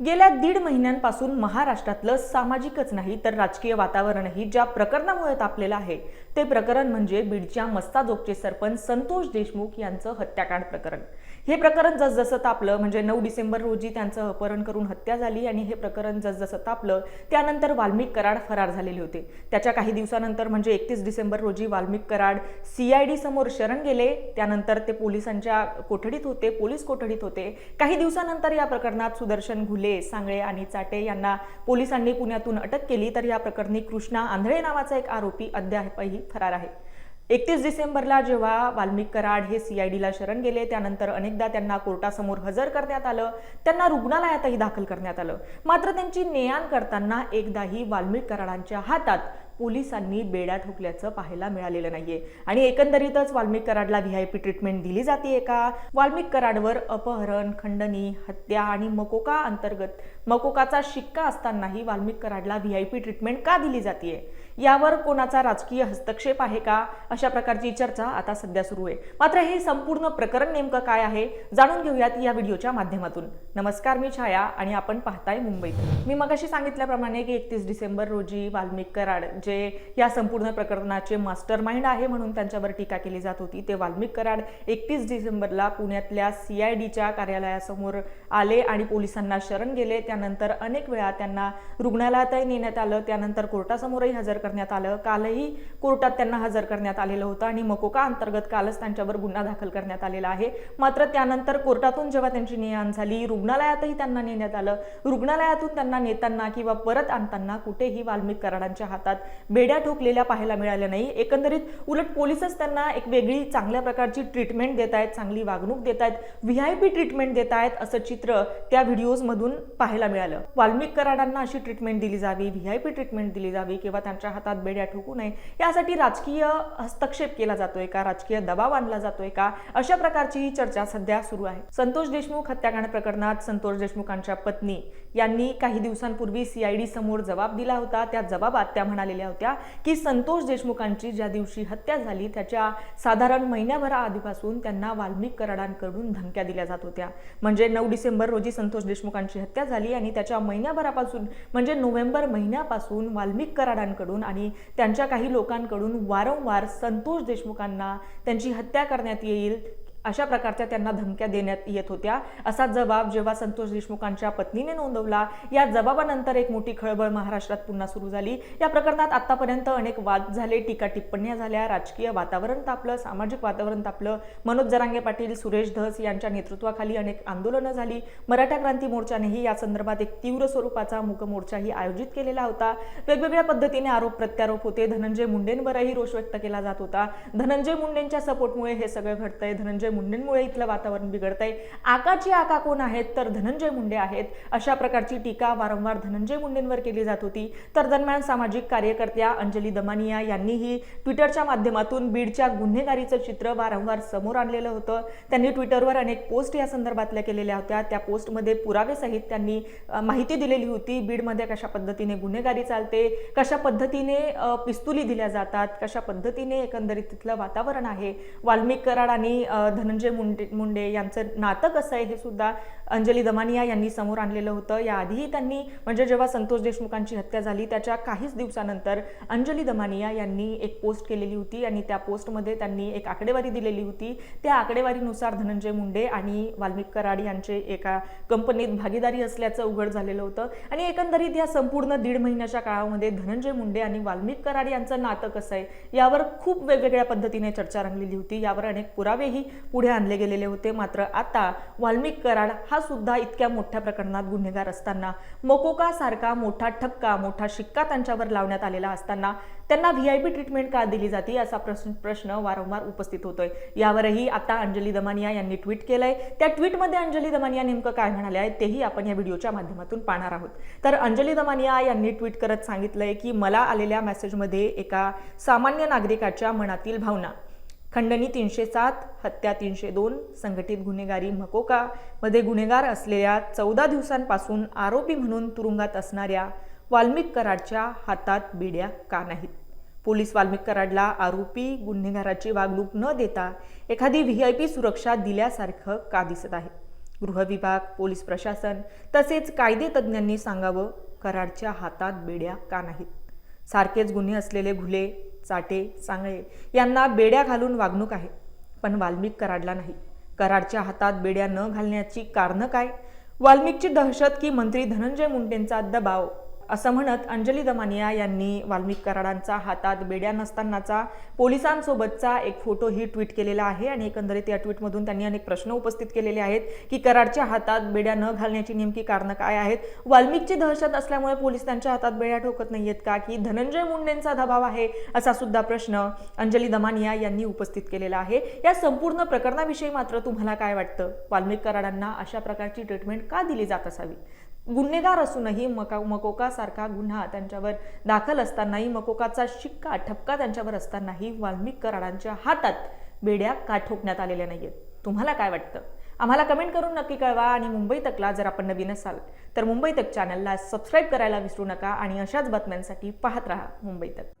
गेल्या दीड महिन्यांपासून महाराष्ट्रातलं सामाजिकच नाही तर राजकीय वातावरणही ज्या प्रकरणामुळे तापलेलं आहे ते प्रकरण म्हणजे बीडच्या मस्ताजोगचे सरपंच संतोष देशमुख यांचं हत्याकांड प्रकरण. हे प्रकरण जसजसं तापलं म्हणजे नऊ डिसेंबर रोजी त्यांचं अपहरण करून हत्या झाली आणि हे प्रकरण जसजसं तापलं त्यानंतर वाल्मिक कराड फरार झालेले होते. त्याच्या काही दिवसानंतर म्हणजे एकतीस डिसेंबर रोजी वाल्मिक कराड सीआयडी समोर शरण गेले त्यानंतर ते पोलिसांच्या कोठडीत होते पोलीस कोठडीत होते. काही दिवसानंतर या प्रकरणात सुदर्शन घुले सांगळे आणि चाटे यांना पोलिसांनी पुण्यातून अटक केली तर या प्रकरणी कृष्णा आंधळे नावाचा एक आरोपी अद्यापही फरार आहे. एकतीस डिसेंबरला जेव्हा वाल्मिक कराड हे सीआयडीला शरण गेले त्यानंतर अनेकदा त्यांना कोर्टासमोर हजर करण्यात आलं त्यांना रुग्णालयातही दाखल करण्यात आलं. मात्र त्यांची ने आण करताना एकदाही वाल्मिक कराडांच्या हातात पोलिसांनी बेड्या ठोकल्याचं पाहायला मिळालेलं नाहीये. आणि एकंदरीतच वाल्मिक कराडला व्ही आय पी ट्रीटमेंट दिली जाते का वाल्मिक कराडवर अपहरण खंडणी हत्या आणि मकोका अंतर्गत मकोकाचा शिक्का असतानाही वाल्मिक कराडला व्ही आय पी ट्रीटमेंट का दिली जाते यावर कोणाचा राजकीय हस्तक्षेप आहे का? अशा प्रकारची चर्चा आता सध्या सुरू आहे. मात्र हे संपूर्ण प्रकरण नेमकं काय आहे? जाणून घेऊयात या व्हिडिओच्या माध्यमातून. नमस्कार मी छाया आणि आपण पाहताय मुंबईत. मी मगाशी सांगितल्याप्रमाणे की एकतीस डिसेंबर रोजी वाल्मिक कराड जे या संपूर्ण प्रकरणाचे मास्टर माइंड आहे म्हणून त्यांच्यावर टीका केली जात होती ते वाल्मिक कराड एकतीस डिसेंबरला पुण्यातल्या सी आय डीच्या कार्यालयासमोर आले आणि पोलिसांना शरण गेले. त्यानंतर अनेक वेळा त्यांना रुग्णालयातही नेण्यात आलं. त्यानंतर कोर्टासमोरही हजर करण्यात आलं. कालही कोर्टात त्यांना हजर करण्यात आलेलं होतं आणि मकोका अंतर्गत कालच त्यांच्यावर गुन्हा दाखल करण्यात आलेला आहे. मात्र त्यानंतर कोर्टातून जेव्हा त्यांची ने आण झाली रुग्णालयातही त्यांना नेण्यात आलं. रुग्णालयातून त्यांना नेताना किंवा परत आणताना कुठेही वाल्मिक कराडांच्या हातात बेड्या ठोकलेल्या पाहायला मिळाल्या नाही. एकंदरीत उलट पोलिसच त्यांना एक वेगळी चांगल्या प्रकारची ट्रीटमेंट देत आहेत चांगली वागणूक देत आहेत व्ही आय पी ट्रीटमेंट देत आहेत असं चित्र त्या व्हिडिओजमधून पाहायला मिळालं. वाल्मिक कराडांना अशी ट्रीटमेंट दिली जावी व्ही आय पी ट्रीटमेंट दिली जावी किंवा त्यांच्या हातात बेड्या ठोकू नये यासाठी राजकीय हस्तक्षेप केला जातोय का? राजकीय दबाव आणला जातोय का? अशा प्रकारची ही चर्चा सध्या सुरू आहे. संतोष देशमुख हत्याकांड प्रकरणात संतोष देशमुखांच्या पत्नी यांनी काही दिवसांपूर्वी सीआयडी समोर जबाब दिला होता. त्या जबाबात त्या म्हणालेल्या होत्या की संतोष देशमुखांची ज्या दिवशी हत्या झाली त्याच्या साधारण महिन्याभरा आधीपासून त्यांना वाल्मिक कराडांकडून धमक्या दिल्या जात होत्या. म्हणजे नऊ डिसेंबर रोजी संतोष देशमुखांची हत्या झाली आणि त्याच्या महिन्याभरापासून म्हणजे नोव्हेंबर महिन्यापासून वाल्मिक कराडांकडून आणि त्यांच्या काही लोकांकडून वारंवार संतोष देशमुखांना त्यांची हत्या करण्यात येईल अशा प्रकारच्या त्यांना धमक्या देण्यात येत होत्या. असा जबाब जेव्हा संतोष देशमुखांच्या पत्नीने नोंदवला या जबाबानंतर एक मोठी खळबळ महाराष्ट्रात पुन्हा सुरू झाली. या प्रकरणात आतापर्यंत अनेक वाद झाले टीका टिप्पण्या झाल्या राजकीय वातावरण तापलं सामाजिक वातावरण तापलं. मनोज जरांगे पाटील सुरेश धस यांच्या नेतृत्वाखाली अनेक आंदोलनं झाली. मराठा क्रांती मोर्चानेही या संदर्भात एक तीव्र स्वरूपाचा मूक मोर्चाही आयोजित केलेला होता. वेगवेगळ्या पद्धतीने आरोप प्रत्यारोप होते. धनंजय मुंडेंवरही रोष व्यक्त केला जात होता. धनंजय मुंडेंच्या सपोर्टमुळे हे सगळं घडतंय. धनंजय मुंडेंमुळे इथलं वातावरण बिघडतंय. आकाची आका कोण आहेत? तर धनंजय मुंडे आहेत. अशा प्रकारची टीका वारंवार धनंजय मुंडेंवर केली जात होती. तर दरम्यान सामाजिक कार्यकर्त्या अंजली दमानिया यांनीही ट्विटरच्या माध्यमातून बीडच्या गुन्हेगारीचं चित्र वारंवार समोर आणलेलं होतं. त्यांनी ट्विटरवर अनेक पोस्ट या संदर्भातल्या केलेल्या होत्या. त्या पोस्टमध्ये पुरावेसहित त्यांनी माहिती दिलेली होती. बीडमध्ये कशा पद्धतीने गुन्हेगारी चालते? कशा पद्धतीने पिस्तुली दिल्या जातात? कशा पद्धतीने एकंदरीत तिथलं वातावरण आहे? वाल्मिक कराड आणि धनंजय मुंडे मुंडे यांचं नातं कसं आहे हे सुद्धा अंजली दमानिया यांनी समोर आणलेलं होतं. याआधीही त्यांनी म्हणजे जेव्हा संतोष देशमुखांची हत्या झाली त्याच्या काहीच दिवसानंतर अंजली दमानिया यांनी एक पोस्ट केलेली होती आणि त्या पोस्टमध्ये त्यांनी एक आकडेवारी दिलेली होती. त्या आकडेवारीनुसार धनंजय मुंडे आणि वाल्मिक कराड यांचे एका कंपनीत भागीदारी असल्याचं उघड झालेलं होतं. आणि एकंदरीत या संपूर्ण दीड महिन्याच्या काळामध्ये धनंजय मुंडे आणि वाल्मिक कराड यांचं नातं कसं आहे यावर खूप वेगवेगळ्या पद्धतीने चर्चा रंगलेली होती. यावर अनेक पुरावेही पुढे आणले गेलेले होते. मात्र आता वाल्मिक कराड हा सुद्धा इतक्या मोठ्या प्रकरणात गुन्हेगार असताना मकोका सारखा मोठा ठपका मोठा शिक्का त्यांच्यावर लावण्यात आलेला असताना त्यांना व्ही आय पी ट्रीटमेंट का दिली जाते असा प्रश्न प्रश्न वारंवार उपस्थित होतोय. यावरही आता अंजली दमानिया यांनी ट्विट केलंय. त्या ट्विटमध्ये अंजली दमानिया नेमकं काय म्हणाले आहे तेही आपण या व्हिडिओच्या माध्यमातून पाहणार आहोत. तर अंजली दमानिया यांनी ट्विट करत सांगितलंय की मला आलेल्या मेसेजमध्ये एका सामान्य नागरिकाच्या मनातील भावना खंडणी तीनशे सात हत्या तीनशे दोन संघटित गुन्हेगारी मकोका मध्ये गुन्हेगार असलेल्या चौदा दिवसांपासून आरोपी म्हणून तुरुंगात असणाऱ्या वाल्मिक कराडच्या हातात बिड्या का नाहीत? पोलीस वाल्मिक कराडला आरोपी गुन्हेगाराची वागणूक न देता एखादी व्ही आय पी सुरक्षा दिल्यासारखं का दिसत आहे? गृह विभाग पोलीस प्रशासन तसेच कायदे तज्ज्ञांनी सांगावं कराडच्या हातात बेड्या का नाहीत? सारखेच गुन्हे असलेले घुले चाटे चांगळे. यांना बेड्या घालून वागणूक आहे. पण वाल्मिक कराडला नाही. कराडच्या हातात बेड्या न घालण्याची कारणं काय? वाल्मिकची दहशत की मंत्री धनंजय मुंडेंचा दबाव? असं म्हणत अंजली दमानिया यांनी वाल्मिक कराडांचा हातात बेड्या नसतानाचा पोलिसांसोबतचा एक फोटोही ट्विट केलेला आहे आणि एकंदरीत या ट्विटमधून त्यांनी अनेक प्रश्न उपस्थित केलेले आहेत की कराडच्या हातात बेड्या न घालण्याची नेमकी कारणं काय आहेत? वाल्मिकची दहशत असल्यामुळे पोलीस त्यांच्या हातात बेड्या ठोकत नाहीयेत का? की धनंजय मुंडेंचा दबाव आहे? असा सुद्धा प्रश्न अंजली दमानिया यांनी उपस्थित केलेला आहे. या संपूर्ण प्रकरणाविषयी मात्र तुम्हाला काय वाटतं? वाल्मिक कराडांना अशा प्रकारची ट्रीटमेंट का दिली जात असावी? गुन्हेगार असूनही मका मकोकासारखा गुन्हा त्यांच्यावर दाखल असतानाही मकोकाचा शिक्का ठपका त्यांच्यावर असतानाही वाल्मिक कराडांच्या हातात बेड्या का ठोकण्यात आलेल्या नाहीयेत. तुम्हाला काय वाटतं? आम्हाला कमेंट करून नक्की कळवा आणि मुंबई तकला जर आपण नवीन असाल तर मुंबई तक चॅनलला सबस्क्राईब करायला विसरू नका आणि अशाच बातम्यांसाठी पाहत राहा मुंबई तक.